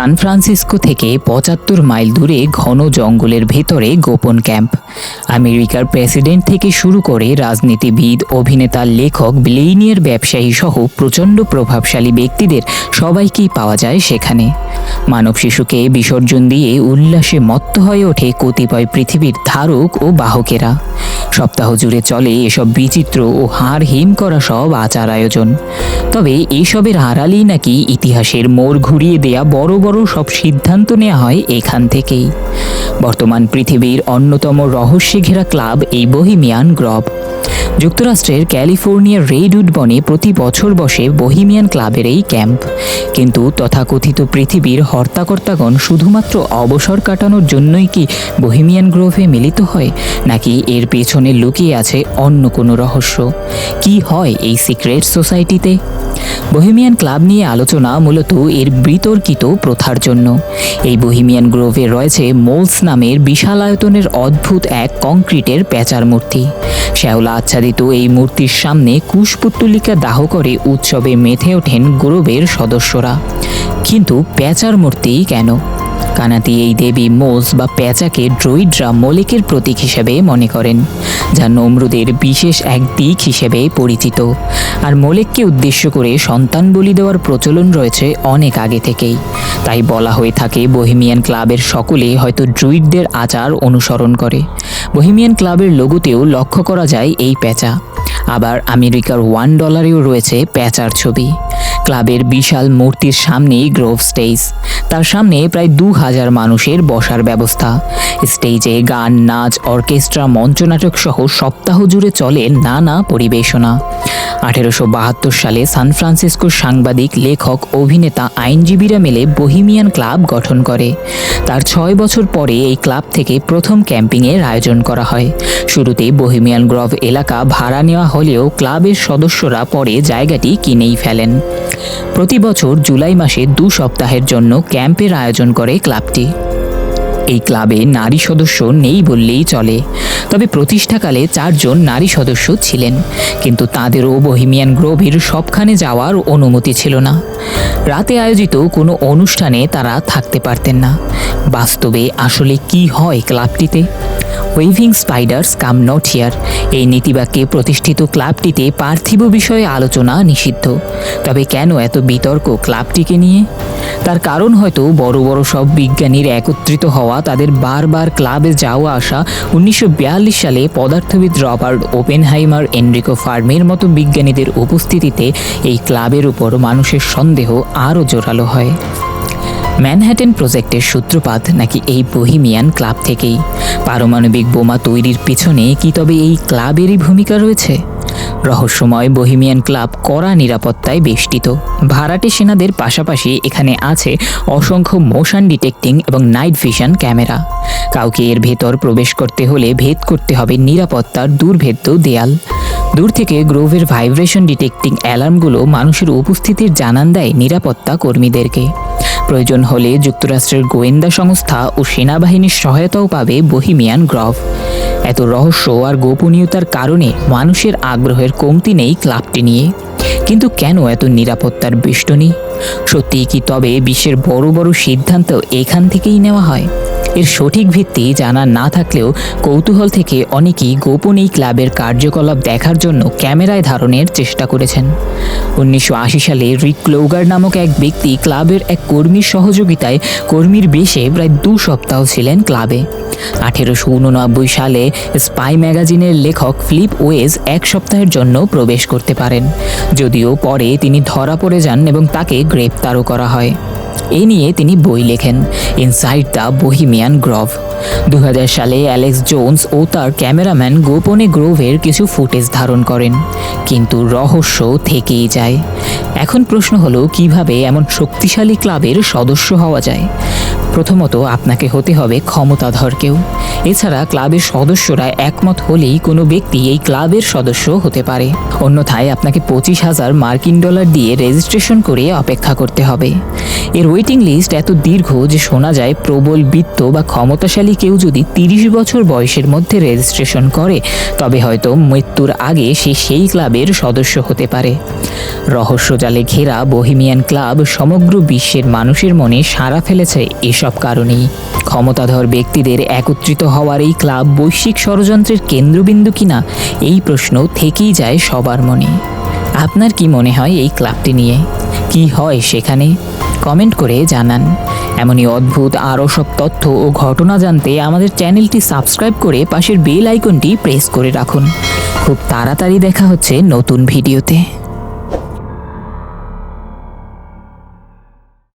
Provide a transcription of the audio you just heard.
San Francisco থেকে পঁচাত্তর mile দূরে ঘন জঙ্গলের ভেতরে গোপন ক্যাম্প। আমেরিকার প্রেসিডেন্ট থেকে শুরু করে রাজনীতিবিদ, অভিনেতা, লেখক বিলেইনিয়ার ব্যবসায়ী সহ প্রচণ্ড প্রভাবশালী ব্যক্তিদের সবাইকেই পাওয়া যায় সেখানে। মানব শিশুকে বিসর্জন দিয়ে উল্লাসে মত্ত হয়ে ওঠে কতিপয় পৃথিবীর ধারক ও বাহকেরা। সপ্তাহ জুড়ে চলে এসব বিচিত্র ও হাড় হিম করা সব আচার আয়োজন। তবে এসবের আড়ালেই নাকি ইতিহাসের মোড় ঘুরিয়ে দেয়া বড় বড় সব সিদ্ধান্ত নেওয়া হয় এখান থেকেই। বর্তমান পৃথিবীর অন্যতম রহস্যে ঘেরা ক্লাব এই বহিমিয়ান গ্রব। যুক্তরাষ্ট্রের ক্যালিফোর্নিয়ার রেডউড বনে প্রতি বছর বসে বহিমিয়ান ক্লাবের এই ক্যাম্প। কিন্তু তথাকথিত পৃথিবীর হর্তাকর্তাগণ শুধুমাত্র অবসর কাটানোর জন্যই কি বহিমিয়ান গ্রোভে মিলিত হয়, নাকি এর পেছনে লুকিয়ে আছে অন্য কোনো রহস্য। কি হয় এই সিক্রেট সোসাইটিতে? বহিমিয়ান ক্লাব নিয়ে আলোচনা মূলত এর বিতর্কিত প্রথার জন্য। এই বহিমিয়ান গ্রোভে রয়েছে মোলস নামের বিশাল আয়তনের অদ্ভুত এক কংক্রিটের প্যাচার মূর্তি। শ্যাওলা আচ্ছাদিত এই মূর্তির সামনে কুশপুত্তলিকা দাহ করে উৎসবে মেতে ওঠেন গ্রোভের সদস্যরা। কিন্তু প্যাচার মূর্তি কেন? কানাতি এই দেবী মোজ বা প্যাচাকে ড্রোইডরা মলিকের প্রতীক হিসেবে মনে করেন। যা নমরুদের বিশেষ এক দিক হিসেবে পরিচিত। আর মলেককে উদ্দেশ্য করে সন্তান বলি দেওয়ার প্রচলন রয়েছে অনেক আগে থেকেই। তাই বলা হয়ে থাকে, বহিমিয়ান ক্লাবের সকলে হয়তো ড্রুইডদের আচার অনুসরণ করে। বহিমিয়ান ক্লাবের লোগোতেও লক্ষ্য করা যায় এই প্যাঁচা আবার আমেরিকার ওয়ান ডলারেও রয়েছে প্যাঁচার ছবি। ক্লাবের বিশাল মূর্তির সামনেই গ্রোভ স্টেজ। তার সামনে প্রায় দু হাজার মানুষের বসার ব্যবস্থা। স্টেজে গান, নাচ, অর্কেস্ট্রা, মঞ্চনাটক সহ সপ্তাহ জুড়ে চলে নানা পরিবেশনা। আঠেরোশো বাহাত্তর সালে সান ফ্রান্সিসকোর সাংবাদিক, লেখক, অভিনেতা, আইনজীবীরা মিলে বহিমিয়ান ক্লাব গঠন করে। তার ছয় বছর পরে এই ক্লাব থেকে প্রথম ক্যাম্পিংয়ের আয়োজন করা হয়। শুরুতে বহিমিয়ান গ্রভ এলাকা ভাড়া নেওয়া হলেও ক্লাবের সদস্যরা পরে জায়গাটি কিনেই ফেলেন। প্রতি বছর জুলাই মাসে দু সপ্তাহের জন্য ক্যাম্পের আয়োজন করে ক্লাবটি। এই ক্লাবে নারী সদস্য নেই বললেই চলে। তবে প্রতিষ্ঠাকালে চারজন নারী সদস্য ছিলেন। কিন্তু তাঁদেরও বহিমিয়ান গ্রোভের সবখানে যাওয়ার অনুমতি ছিল না। রাতে আয়োজিত কোনো অনুষ্ঠানে তারা থাকতে পারতেন না। বাস্তবে আসলে কি হয় ক্লাবটিতে? Weaving spiders come not here এই নীতিবাক্যে প্রতিষ্ঠিত ক্লাবটিতে পার্থিব বিষয়ে আলোচনা নিষিদ্ধ। তবে কেন এত বিতর্ক ক্লাবটিকে নিয়ে? তার কারণ হয়তো বড় বড় সব বিজ্ঞানীর একত্রিত হওয়া, তাদের বারবার ক্লাবে যাওয়া আসা, উনিশশো বিয়াল্লিশ সালে পদার্থবিদ রবার্ট ওপেনহাইমার, এনরিকো ফার্মের মতো বিজ্ঞানীদের উপস্থিতিতে এই ক্লাবের উপর মানুষের সন্দেহ আরও জোরালো হয়। ম্যানহ্যাটেন প্রজেক্টের সূত্রপাত নাকি এই বহিমিয়ান ক্লাব থেকেই? পারমাণবিক বোমা তৈরির পিছনে কি তবে এই ক্লাবেরই ভূমিকা রয়েছে? রহস্যময় বহিমিয়ান ক্লাব কড়া নিরাপত্তায় বেষ্টিত। ভাড়াটে সেনাদের পাশাপাশি এখানে আছে অসংখ্য মোশন ডিটেক্টিং এবং নাইট ভিশন ক্যামেরা। কাউকে এর ভেতর প্রবেশ করতে হলে ভেদ করতে হবে নিরাপত্তার দুর্ভেদ্য দেয়াল। দূর থেকে গ্রোভের ভাইব্রেশন ডিটেক্টিং অ্যালার্মগুলো মানুষের উপস্থিতির জানান দেয় নিরাপত্তা কর্মীদেরকে। প্রয়োজন হলে যুক্তরাষ্ট্রের গোয়েন্দা সংস্থা ও সেনাবাহিনীর সহায়তাও পাবে বহিমিয়ান গ্রভ এত রহস্য আর গোপনীয়তার কারণে মানুষের আগ্রহের কমতি নেই ক্লাবটি নিয়ে। কিন্তু কেন এত নিরাপত্তার বেষ্টনী? সত্যিই কি তবে বিশ্বের বড় বড় সিদ্ধান্ত এখান থেকেই নেওয়া হয়? এর সঠিক ভিত্তি জানা না থাকলেও কৌতূহল থেকে অনেকেই গোপন এই ক্লাবের কার্যকলাপ দেখার জন্য ক্যামেরায় ধারণের চেষ্টা করেছেন। উনিশশো আশি সালে রিক ক্লোগার নামক এক ব্যক্তি ক্লাবের এক কর্মীর সহযোগিতায় কর্মীর বেশে প্রায় দু সপ্তাহ ছিলেন ক্লাবে। আঠেরোশো উননব্বই সালে স্পাই ম্যাগাজিনের লেখক ফিলিপ ওয়েজ এক সপ্তাহের জন্য প্রবেশ করতে পারেন। যদিও পরে তিনি ধরা পড়ে যান এবং তাকে গ্রেপ্তারও করা হয়। এ নিয়ে তিনি বই লেখেন ইনসাইড দ্য বহিমিয়ান গ্রভ। দু হাজার সালে অ্যালেক্স জোন্স ও তার ক্যামেরাম্যান গোপনে গ্রোভের কিছু ফুটেজ ধারণ করেন। কিন্তু রহস্য থেকেই যায়। এখন প্রশ্ন হলো, কীভাবে এমন শক্তিশালী ক্লাবের সদস্য হওয়া যায়? প্রথমত আপনাকে হতে হবে ক্ষমতাধর কেউ। এছাড়া ক্লাবের সদস্যরা একমত হলেই কোনো ব্যক্তি এই ক্লাবের সদস্য হতে পারে। অন্যথায় আপনাকে পঁচিশ হাজার মার্কিন ডলার দিয়ে রেজিস্ট্রেশন করে অপেক্ষা করতে হবে। এর ওয়েটিং লিস্ট এত দীর্ঘ যে শোনা যায় প্রবল বিত্ত বা ক্ষমতাশালী কেউ যদি তিরিশ বছর বয়সের মধ্যে রেজিস্ট্রেশন করে, তবে হয়তো মৃত্যুর আগে সে সেই ক্লাবের সদস্য হতে পারে। রহস্যজালে ঘেরা বহিমিয়ান ক্লাব সমগ্র বিশ্বের মানুষের মনে সাড়া ফেলেছে এসব কারণেই। ক্ষমতাধর ব্যক্তিদের একত্রিত হওয়ার এই ক্লাব বৈশ্বিক ষড়যন্ত্রের কেন্দ্রবিন্দু কিনা, এই প্রশ্ন থেকেই যায় সবার মনে। আপনার কি মনে হয় এই ক্লাবটি নিয়ে? কি হয় সেখানে? কমেন্ট করে জানান। এমনই অদ্ভুত আরও সব তথ্য ও ঘটনা জানতে আমাদের চ্যানেলটি সাবস্ক্রাইব করে পাশের বেল আইকনটি প্রেস করে রাখুন। খুব তাড়াতাড়ি দেখা হচ্ছে নতুন ভিডিওতে।